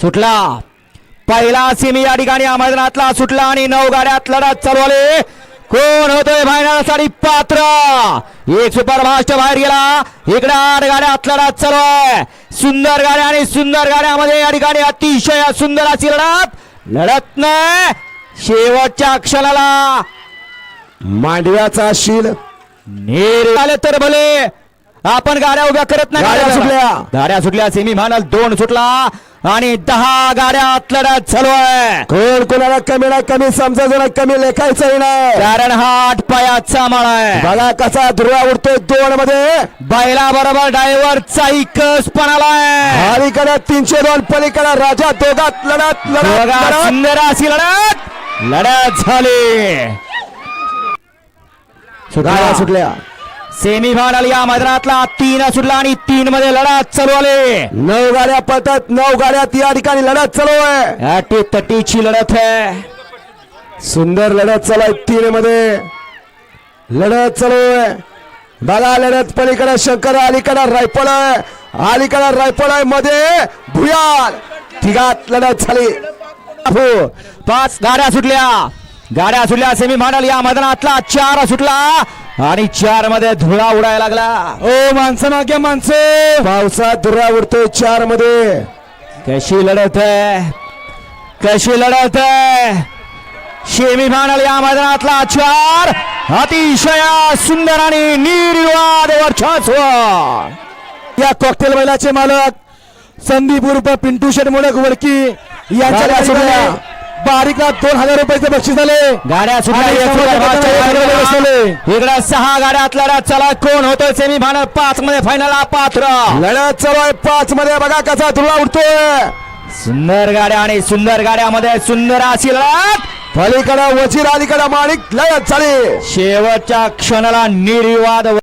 सुटला. पहिला सेमी या ठिकाणी या मैदानातला सुटला आणि नऊ गाड्यात लढत चालवले कोण होतोय फायनलसाठी पात्र. एक सुपर फास्ट बाहेर गेला. इकडे आठ गाड्यात लढत चालू आहे. सुंदर गाड्या आणि सुंदर गाड्यामध्ये या ठिकाणी अतिशय सुंदर अशी लढत. लढत नाही. शेवटच्या क्षणाला मांडव्याचा शील नेर आले तर भले. आपण गाड्या उभ्या करत नाही. गाड्या सुटल्या. गाड्या सुटल्या. सेमी फायनल दोन सुटला. आणि दहा गाड्यात लढत चालू आहे. कोण कोणाला कमी ना कमी समजायचं ना कमी लेखायचंही नाही. कारण हा आठ पायाचा माळ आहे. बघा कसा ध्रुवा उडतोय दोन मध्ये बैला बरोबर ड्रायव्हरचा कस पण आलाय अलीकडे तीनशे दोन पलीकडे राजा दोघात लढत लढत बघा, लढत. सुंदर अशी लढत. लढत झाली. गाड्या सुटल्या. सेमी फायनल या मैदानातला तीन सुटला आणि तीन मध्ये लढत चालू आले. नऊ गाड्या पळतात नऊ गाड्यात या ठिकाणी लढत चालू आहे. अटी तटीची लढत आहे. सुंदर लढत चालू आहे तीन मध्ये लढत चालू आहे. बघा लढत पलीकडे शंकर अलीकडे रायफल आहे. अलीकडे रायफल आहे मध्ये भुयार. तिघात लढत झाली. हो. पाच गाड्या सुटल्या. गाड्या सुटल्या सेमी फायनल या मैदानातला चार सुटला. आणि चारमध्ये धुळा उडायला लागला. ओ माणसं मागे माणसं. पावसात दुरा उडतोय चारमध्ये. कशी लढत आहे? कशी लढत आहे? सेमी फायनल या मैदानातला चार. अतिशय सुंदर आणि निर्वाद वर्चस्व या कॉकटेल बैलाचे मालक संदीप उर्फ पिंटू शेट मोडक वडकी यांच्या. बारीकला दोन हजार रुपयाचे बक्षीस झाले. गाड्या. इकडे सहा गाड्यात लढत चला. कोण होतोय सेमी फायनल पाच मध्ये फायनल पात्र. लढत चालू आहे. पाच मध्ये बघा कसा धुळा उडतोय. सुंदर गाड्या आणि सुंदर गाड्यामध्ये सुंदर अशी लढत. पलीकडे वजीर अलीकडे माणिक. लढत झाली. शेवटच्या क्षणाला निर्वाद